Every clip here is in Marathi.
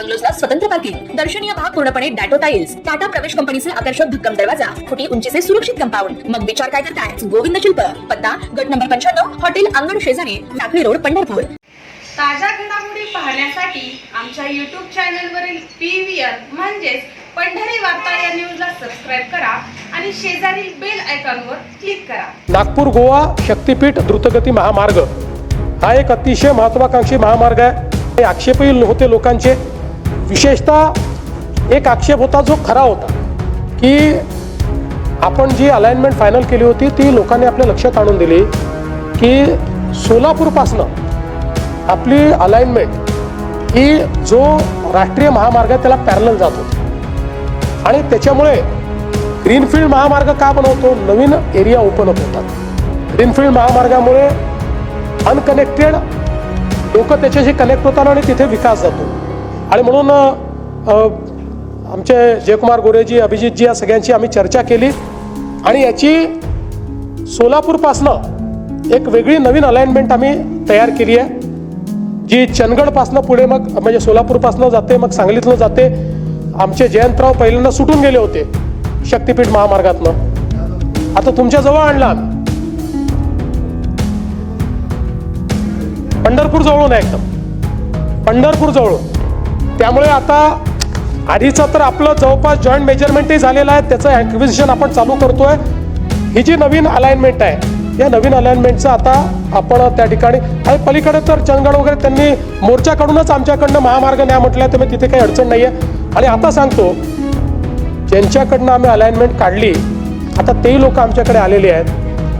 बंगलोजला स्वतंत्र पार्किंग दर्शनीय भाग पूर्णपणे डॅटो टाइल्स टाटा प्रवेश कंपनीचे आकर्षक भक्कम दरवाजा फुटी उंचीचे सुरक्षित कंपाऊंड. मग विचार काय करताय? गोविंद शिल्प पत्ता गट नंबर पंच्याण्णव हॉटेल अंगण शेजारी टाकळी रोड पंढरपूर. ताज्या घडामोडी पाहण्यासाठी आमच्या यूट्यूब चॅनलवरील पी व्ही आर म्हणजेच पंढरी वार्ता या न्यूजला सबस्क्राईब करा आणि शेजारील बेल आयकॉनवर क्लिक करा. नागपूर गोवा शक्तीपीठ द्रुतगती महामार्ग. हा एक अतिशय महत्त्वाकांक्षी महामार्ग आहे. हे आक्षेपही होते लोकांचे. विशेषतः एक आक्षेप होता जो खरा होता की आपण जी अलाइनमेंट फायनल केली होती ती लोकांनी आपल्या लक्षात आणून दिली की सोलापूरपासनं आपली अलाइनमेंट ही जो राष्ट्रीय महामार्ग आहे त्याला पॅरल जात होती. आणि त्याच्यामुळे ग्रीनफील्ड महामार्ग का बनवतो? नवीन एरिया ओपन अप होतात. ग्रीनफील्ड महामार्गामुळे अनकनेक्टेड लोक त्याच्याशी कनेक्ट होतात आणि तिथे विकास जातो. आणि म्हणून आमचे जयकुमार गोरेजी अभिजितजी या सगळ्यांची आम्ही चर्चा केली. आणि याची सोलापूरपासनं एक वेगळी नवीन अलाइनमेंट आम्ही तयार केली आहे जी चंदगडपासनं पुढे मग म्हणजे सोलापूरपासनं जाते मग सांगलीतनं जाते. आमचे जयंतराव पहिल्यांदा सुटून गेले होते शक्तीपीठ महामार्गातनं. आता तुमच्या जवळ आणला पंढरपूर जवळून आहे एकदम. पंढरपूर जवळून त्यामुळे आता आधीचं तर आपलं जवळपास जॉईंट मेजरमेंटही झालेलं आहे. त्याचं ॲक्विजिशन आपण चालू करतोय. ही जी नवीन अलाइनमेंट आहे या नवीन अलाइनमेंटचं आता आपण त्या ठिकाणी आणि पलीकडे तर चंदगड वगैरे त्यांनी मोर्चाकडूनच आमच्याकडनं महामार्ग न्या म्हटलं त्यामुळे तिथे काही अडचण नाही आहे आणि आता सांगतो ज्यांच्याकडनं आम्ही अलाइनमेंट काढली आता तेही लोक आमच्याकडे आलेले आहेत.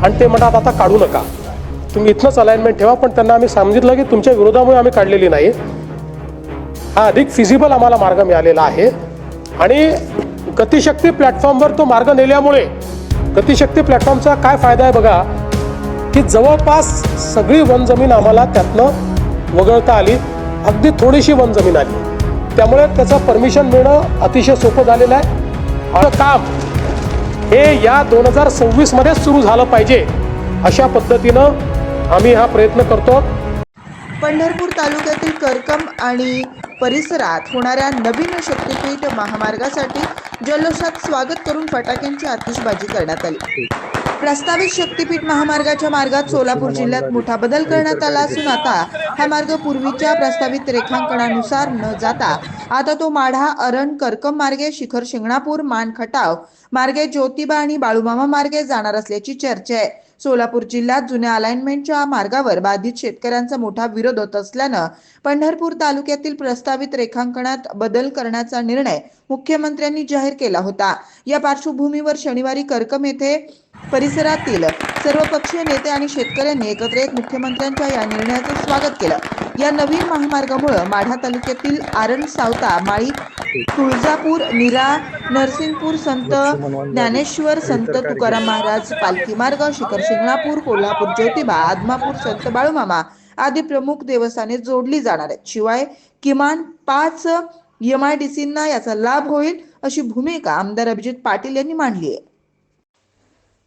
आणि ते म्हणतात आता काढू नका. तुम्ही इथनंच अलाइनमेंट ठेवा पण त्यांना आम्ही सांगितलं की तुमच्या विरोधामुळे आम्ही काढलेली नाही. हा अधिक फिजिबल आम्हाला मार्ग मिळालेला आहे. आणि गतिशक्ती प्लॅटफॉर्मवर तो मार्ग नेल्यामुळे गतिशक्ती प्लॅटफॉर्मचा काय फायदा आहे बघा की जवळपास सगळी वन जमीन आम्हाला त्यातनं वगळता आली. अगदी थोडीशी वन जमीन आली. त्यामुळे त्याचं परमिशन मिळणं अतिशय सोपं झालेलं आहे. आणि काम हे या दोन हजार सव्वीसमध्येच सुरू झालं पाहिजे अशा पद्धतीनं आम्ही हा प्रयत्न करतो. पंढरपूर तालुक्यातील करकम आणि परिसरात होणाऱ्या नवीन शक्तीपीठ महामार्गासाठी जल्लोषात स्वागत करून फटाक्यांची आतिषबाजी करण्यात आली. प्रस्तावित शक्तीपीठ महामार्गाच्या मार्गात सोलापूर जिल्ह्यात मोठा बदल करण्यात आला असून आता हा मार्ग पूर्वीच्या प्रस्तावित रेखांकनानुसार न जाता आता तो माढा अरण करकम मार्गे शिखर शिंगणापूर मान खटाव मार्गे ज्योतिबा आणि बाळूमामा मार्गे जाणार असल्याची चर्चा आहे. सोलापूर जिल्ह्यात जुन्या अलाइनमेंटच्या मार्गावर बाधित शेतकऱ्यांचा मोठा विरोध होत असल्यानं पंढरपूर तालुक्यातील प्रस्तावित रेखांकनात बदल करण्याचा निर्णय मुख्यमंत्र्यांनी जाहीर केला होता. या पार्श्वभूमीवर शनिवारी करकम येथे परिसरातील सर्वपक्षीय नेते आणि शेतकऱ्यांनी एकत्र येत मुख्यमंत्र्यांच्या या निर्णयाचं स्वागत केलं. या नवीन महामार्गामुळे माढा तालुक्यातील आरण सावता माळी तुळजापूर निरा नरसिंगपूर संत ज्ञानेश्वर संत तुकाराम महाराज पालखी मार्ग शिखर शिंगणापूर कोल्हापूर ज्योतिबा आदमापूर संत बाळूमामा आदी प्रमुख देवस्थाने जोडली जाणार आहेत. शिवाय किमान पाच एम आय डी याचा लाभ होईल अशी भूमिका आमदार अभिजित पाटील यांनी मांडली आहे.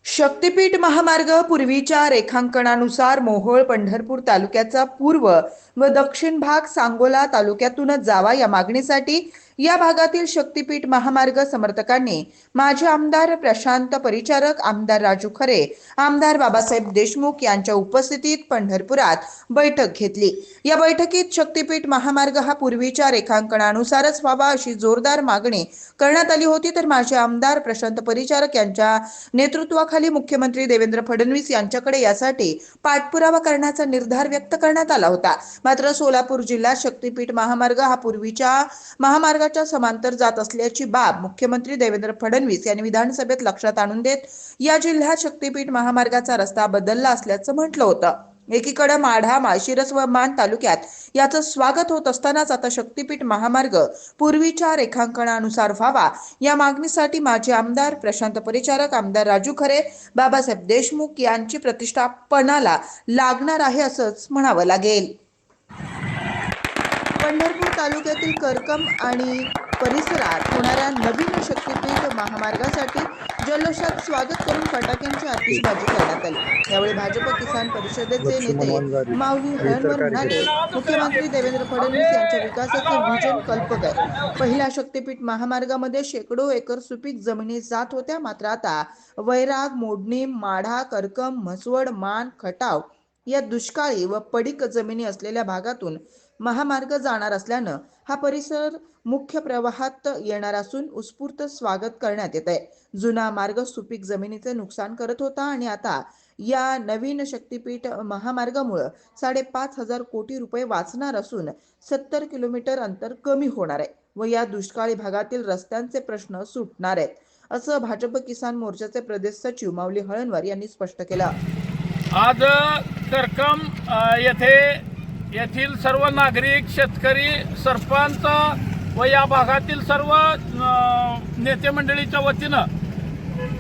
शक्तीपीठ महामार्ग पूर्वीच्या रेखांकनानुसार मोहोळ पंढरपूर तालुक्याचा पूर्व व दक्षिण भाग सांगोला तालुक्यातूनच जावा या मागणीसाठी या भागातील शक्तीपीठ महामार्ग समर्थकांनी माजी आमदार प्रशांत परिचारक आमदार राजू खरे आमदार बाबासाहेब देशमुख यांच्या उपस्थितीत पंढरपुरात बैठक घेतली. या बैठकीत शक्तीपीठ महामार्ग हा पूर्वीच्या रेखांकनानुसारच व्हावा अशी जोरदार मागणी करण्यात आली होती. तर माजी आमदार प्रशांत परिचारक यांच्या नेतृत्वाखाली मुख्यमंत्री देवेंद्र फडणवीस यांच्याकडे यासाठी पाठपुरावा करण्याचा निर्धार व्यक्त करण्यात आला होता. मात्र सोलापूर जिल्हा शक्तीपीठ महामार्ग हा पूर्वीच्या महामार्ग महामार्गाच्या समांतर जात असल्याची बाब मुख्यमंत्री देवेंद्र फडणवीस यांनी विधानसभेत लक्षात आणून देत या जिल्ह्यात शक्तीपीठ महामार्गाचा रस्ता बदलला असल्याचं म्हटलं होतं. एकीकडे माढा माळशिरस व मान तालुक्यात याचं स्वागत होत असतानाच आता शक्तीपीठ महामार्ग पूर्वीच्या रेखांकनानुसार व्हावा या मागणीसाठी माजी आमदार प्रशांत परिचारक आमदार राजू खरे बाबासाहेब देशमुख यांची प्रतिष्ठापणाला लागणार आहे असंच म्हणावं लागेल. पंढरपूर तालुक्यातील करकम आणि परिसरात होणाऱ्या नवीन शक्तीपीठ महामार्गासाठी जल्लोषात स्वागत करून फटाक्यांची आतिषबाजी करण्यात आली. यावेळी भाजप किसान परिषदेचे नेते माऊली हळणवर म्हणाले मुख्यमंत्री देवेंद्र फडणवीस यांच्या विकासाचे विजन कल्पक आहे पहिल्या शक्तीपीठ महामार्गामध्ये शेकडो एकर सुपीक जमिनी जात होत्या मात्र आता वैराग मोडणी माढा करकम म्हसवड मान खटाव या दुष्काळी व पडीक जमिनी असलेल्या भागातून महामार्ग जाणार असल्यानं हा परिसर मुख्य प्रवाहात येणार असून उत्स्फूर्त स्वागत करण्यात येत आहे जुना मार्ग सुपीक जमिनीचे नुकसान करत होता आणि आता या नवीन शक्तीपीठ महामार्गामुळं साडेपाच हजार कोटी रुपये वाचणार असून सत्तर किलोमीटर अंतर कमी होणार आहे व या दुष्काळी भागातील रस्त्यांचे प्रश्न सुटणार आहेत असं भाजप किसान मोर्चाचे प्रदेश सचिव माऊली हळणवार यांनी स्पष्ट केलं. आज करकम येथे येथील सर्व नागरिक शेतकरी सरपंच व या भागातील सर्व नेते मंडळीच्या वतीनं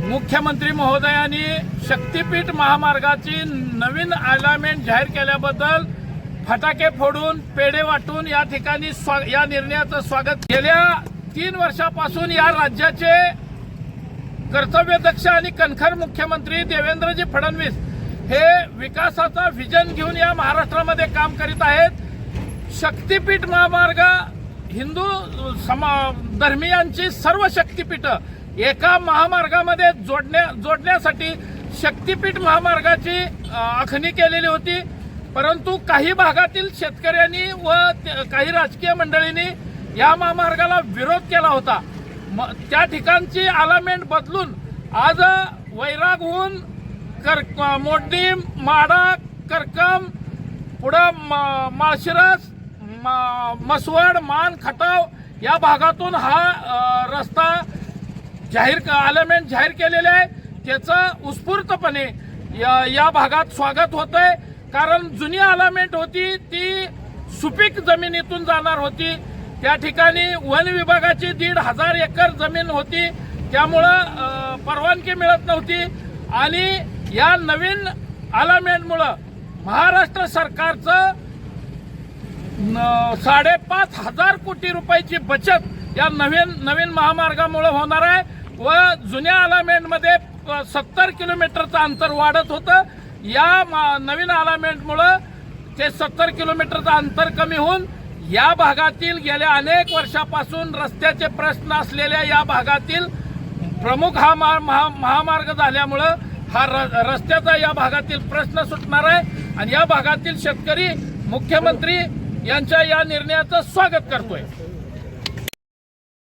मुख्यमंत्री महोदयांनी शक्तीपीठ महामार्गाची नवीन अलाइनमेंट जाहीर केल्याबद्दल फटाके फोडून पेढे वाटून या ठिकाणी स्वा या निर्णयाचं स्वागत गेल्या तीन वर्षापासून या राज्याचे कर्तव्यदक्ष आणि कणखर मुख्यमंत्री देवेंद्रजी फडणवीस हे विकासाचा विजन घेऊन या महाराष्ट्रामध्ये काम करीत आहेत. शक्तीपीठ महामार्ग हिंदू समा धर्मियांची सर्व शक्तीपीठं एका महामार्गामध्ये जोडण्या जोडण्यासाठी शक्तीपीठ महामार्गाची आखणी केलेली होती. परंतु काही भागातील शेतकऱ्यांनी व काही राजकीय मंडळींनी या महामार्गाला विरोध केला होता. म- त्या ठिकाणची अलामेंट बदलून आज वैराग होऊन कर मोडणी माडा करकम पुढं म- माळशिरस म- मसवड मान खटाव या भागातून हा रस्ता जाहीर अलाइनमेंट जाहीर केलेले आहे. त्याचं उत्स्फूर्तपणे या या भागात स्वागत होत आहे कारण जुनी अलाइनमेंट होती ती सुपीक जमिनीतून जाणार होती. त्या ठिकाणी वन विभागाची दीड हजार एकर जमीन होती. त्यामुळं परवानगी मिळत नव्हती. आणि या नवीन अलाइनमेंटमुळं महाराष्ट्र सरकारचं न- साडेपाच हजार कोटी रुपयाची बचत या नवीन नवीन महामार्गामुळे होणार आहे व जुन्या अलाइनमेंटमध्ये सत्तर किलोमीटरचं अंतर वाढत होतं. या मा- नवीन अलाइनमेंटमुळं ते सत्तर किलोमीटरचं अंतर कमी होऊन या भागातील गेल्या अनेक वर्षापासून रस्त्याचे प्रश्न असलेल्या या भागातील प्रमुख हा महा महामार्ग झाल्यामुळं हा र- रस्त्याचा या भागातील प्रश्न सुटणार आहे आणि या भागातील शेतकरी मुख्यमंत्री यांच्या या निर्णयाचं स्वागत करतोय.